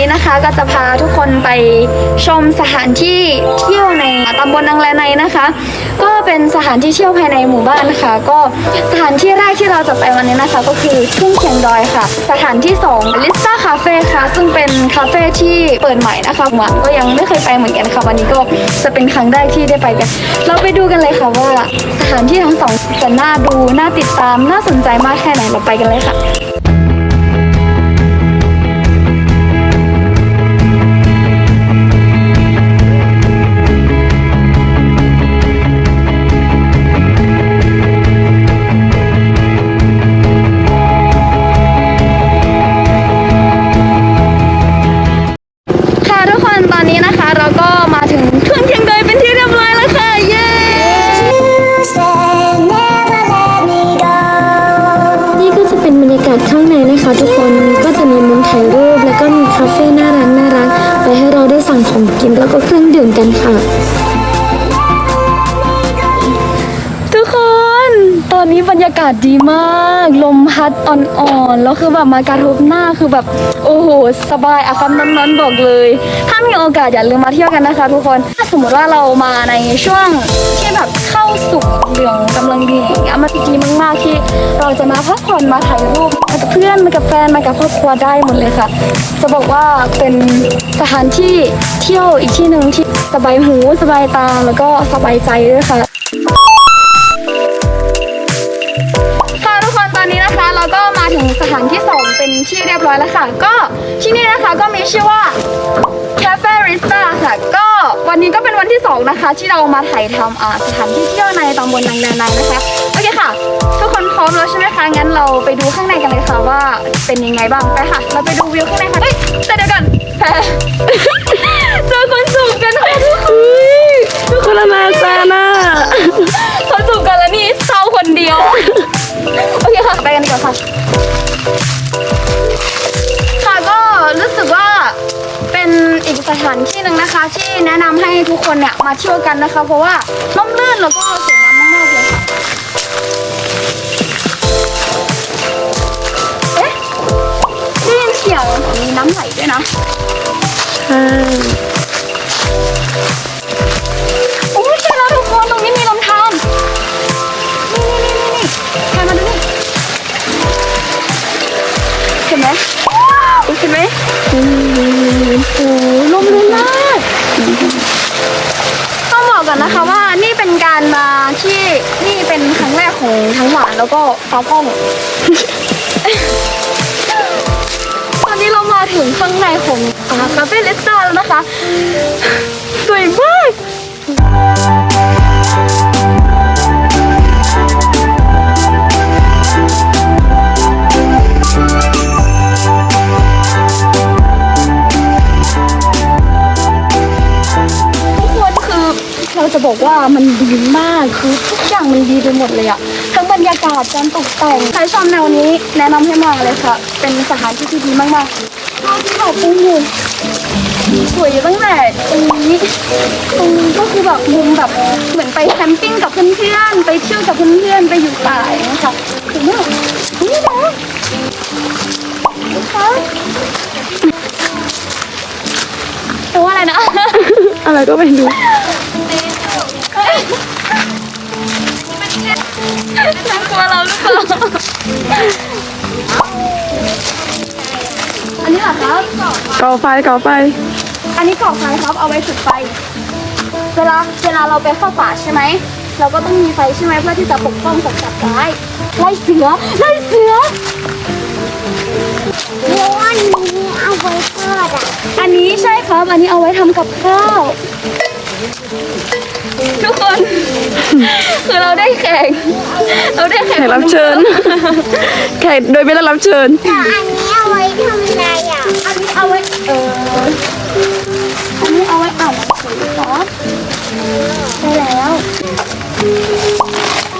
ี้นะคะก็จะพาทุกคนไปชมสถานที่เที่ยวในตำบลนางแลในนะคะ ก็เป็นสถานที่เที่ยวภายในหมู่บ้านค่ะก็สถานที่แรกที่เราจะไปวันนี้นะคะ ก็คือทุ่งเคียงดอยค่ะ สถานที่2ลิซ่าคาเฟ่ค่ะ ซึ่งเป็นคาเฟ่ที่เปิดใหม่นะคะหวานก็ยังไม่เคยไปเหมือนกันค่ะ วันนี้ก็จะเป็นครั้งแรกที่ได้ไปกัน เราไปดูกันเลยค่ะว่าสถานที่ทั้งสองจะน่าดูน่าติดตามน่าสนใจมากแค่ไหนเราไปกันเลยค่ะ ถ่ายรูปแล้วก็มีคาเฟ่น่ารักน่ารักไปให้เราได้สั่งของกินแล้วก็เครื่องดื่มกันค่ะ อนนี้บรรยากาศดีมาก ลมพัดอ่อนๆ แล้วคือแบบมากระทบหน้าคือแบบโอ้โหสบายอะคำน้นๆบอกเลย ถ้ามีโอกาสอย่าลืมมาเที่ยวกันนะคะทุกคน ถ้าสมมติว่าเรามาในช่วงที่แบบเข้าสุกเหลืองกำลังดีอย่างเงี้ยมันดีมากๆที่เราจะมาพักผ่อนมาถ่ายรูปมากับเพื่อนมากับแฟนมากับครอบครัวได้หมดเลยค่ะ จะบอกว่าเป็นสถานที่เที่ยวอีกที่หนึ่งที่สบายหูสบายตาแล้วก็สบายใจด้วยค่ะ ถึงสถานที่2เป็นที่เรียบร้อยแล้วค่ะ ก็ที่นี่นะคะก็มีชื่อว่า Cafe Rista ค่ะ ก็วันนี้ก็เป็นวันที่2นะคะ ที่เรามาถ่ายทำอ่าสถานที่เที่ยวในตำบลนางนาในนะคะ โอเคค่ะ ทุกคนพร้อมแล้วใช่ไหมคะ งั้นเราไปดูข้างในกันเลยค่ะว่าเป็นยังไงบ้าง ไปค่ะ เราไปดูวิวข้างในค่ะเฮ้ยแต่เดี๋ยวก่อนแพรเจอคนจูบกันค่ะทุกคนคนละนาซาน่าเขาจูบกันแล้วนี่เศร้าคนเดียวโอเค่ะไปกันดีกว่าค่ะ ค่ะก็รู้สึกว่าเป็นอีกสถานที่หนึ่งนะคะ ที่แนะนำให้ทุกคนเนี่ยมาเที่ยวกันนะคะ เพราะว่าร่มรื่นแล้วก็สวยงามมากๆเลยค่ะ เอ๊ะได้ยินเสียงมีน้ำไหลด้วยนะ ใช่ ไหมเห็นไหมโอ้โหลมลื่นมากต้องบอกก่อนนะคะว่านี่เป็นการมาที่นี่เป็นครั้งแรกของทั้งหวานแล้วก็ฟ้าป้อง ตอนนี้เรามาถึงข้างในของคาเฟ่เลสตาแล้วนะคะ สวยมาก มันดีมากคือทุกอย่างมันดีไปหมดเลยอะทั้งบรรยากาศการตกแต่งใครชอบแนวนี้ แนะนำให้มาเลยค่ะ เป็นสถานที่ที่ดีมากๆภาพที่แบบโอ้โหสวยตั้งแต่ตรงนี้ตรงนี้ก็คือแบบมุมแบบเหมือนไปแคมปิ้งกับเพื่อนๆไปเที่ยวกับเพื่อนๆไปอยู่ป่าอย่างเงี้ยค่ะสวยมากนี่นะนะคะแปลว่าอะไรนะ อะไรก็ไม่รู้ น่ากลัวเราหรือเปล่า อันนี้เหรอครับก่อไฟก่อไฟอันนี้กรอกไฟครับ เอาไว้จุดไฟ เวลาเวลาเราไปเข้าป่าใช่ไหม เราก็ต้องมีไฟใช่ไหมเพื่อที่จะปกป้องจากสัตว์ร้ายไล่เสือไล่เสือ เดี๋ยวอันนี้เอาไว้ทอดอะ อันนี้ใช่ครับ อันนี้เอาไว้ทำกับข้าว ทุกคน คือเราได้แขกเราได้แขกแขกรับเชิญ แขกโดยไม่ได้รับเชิญ แต่อันนี้เอาไว้ทำอะไรอะ อันนี้เอาไว้ เออ อันนี้เอาไว้อ่านหนังสือครับใช่แล้ว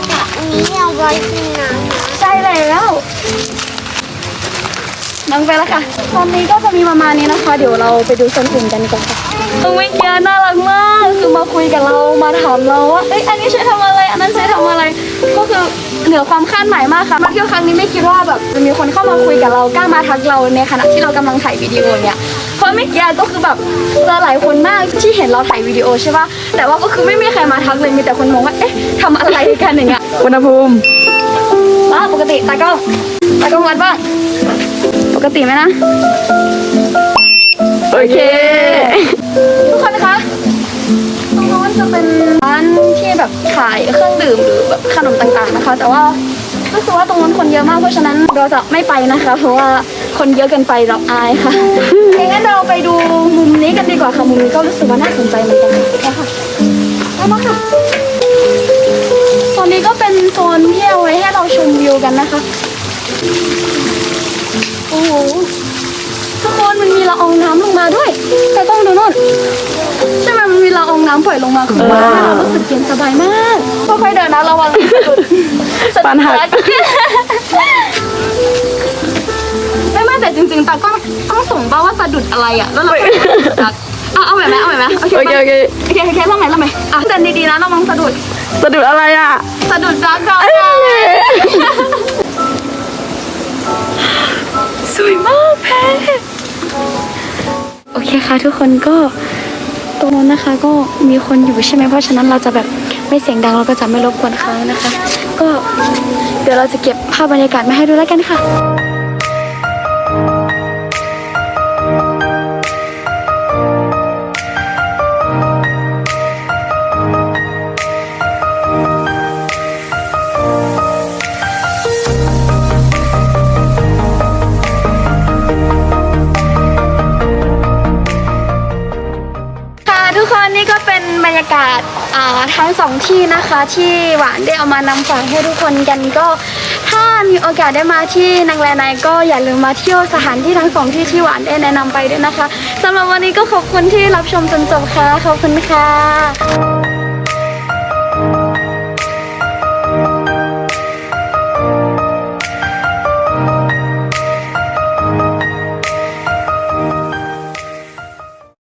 แต่อันนี้เอาไว้กินน้ำนะใช่แล้ว น้องไปแล้วค่ะ ตอนนี้ก็จะมีประมาณนี้นะคะ เดี๋ยวเราไปดูโซนอื่นกันดีกว่อนค่ะตรงเมื่อกี้น่ารักมากคือมาคุยกับเรามาถามเราว่าเอ้ยอันนี้ใช้ทำอะไร อันนั้นใช้ทำอะไร ก็คือเหนือความคาดหมายมากค่ะมาเที่ยวครั้งนี้ไม่คิดว่าแบบจะมีคนเข้ามาคุยกับเรากล้ามาทักเราในขณะที่เรากำลังถ่ายวิดีโอเนี่ยเพราะเมื่อกี้ก็คือแบบเจอหลายคนมากที่เห็นเราถ่ายวิดีโอใช่ป่ะแต่ว่าก็คือไม่มีใครมาทักเลยมีแต่คนมองว่าเอ๊ะทำอะไรกันอย่างเงี้ยอุณหภูมิอะปกติตากล้องตากล้องวัดบ้างป กติไหมนะ โอเค ทุกคนคะ ตรงโน้นจะเป็นร้านที่แบบขายเครื่องดื่มหรือแบบขนมต่างๆนะคะ แต่ว่ารู้สึกว่าตรงนั้นคนเยอะมากเพราะฉะนั้นเราจะไม่ไปนะคะ เพราะว่าคนเยอะเกินไปเราอายค่ะงั้นเราไปดูมุมนี้กันดีกว่าค่ะมุมนี้ก็รู้สึกว่าน่าสนใจเหมือนกันค่ะไปมาค่ะโซนนี้ก็เป็นโซนที่เอาไว้ให้เราชมวิวกันนะคะ โอ้โหทุกคนมันมีละอองน้ำลงมาด้วย แต่ต้องดูนู่นใช่ไหมมันมีละอองน้ำปล่อยลงมาคือว่าให้เรารู้สึกเย็นสบายมากค่อยๆเดินนะระวังสะดุดสะดุดฟันหัก ไม่ไม่แต่จริงๆตาก็ต้องส่งป่าว่าสะดุดอะไรอะแล้วเราเอาเอาใหม่ไหมเอาใหม่ไหมโอเคโอเคโอเคโอเคโอเคเล่าใหม่เล่าใหม่อะเดินดีๆนะระวังสะดุดสะดุดอะไรอะ สะดุดรักเรา สวยมากแพโอเคค่ะทุกคนก็ตรงนั้นนะคะก็มีคนอยู่ใช่ไหมเพราะฉะนั้นเราจะแบบไม่เสียงดังเราก็จะไม่รบกวนเขานะคะ ก็เดี๋ยวเราจะเก็บภาพบรรยากาศมาให้ดูแล้วกันค่ะ นี่ก็เป็นบรรยากาศอ่าทั้งสองที่นะคะที่หวานได้เอามานำฝากให้ทุกคนกันก็ ถ้ามีโอกาสได้มาที่นางแลไนก็อย่าลืมมาเที่ยวสถานที่ทั้งสองที่ที่หวานได้แนะนำไปด้วยนะคะสำหรับวันนี้ก็ขอบคุณที่รับชมจนจบค่ะขอบคุณค่ะ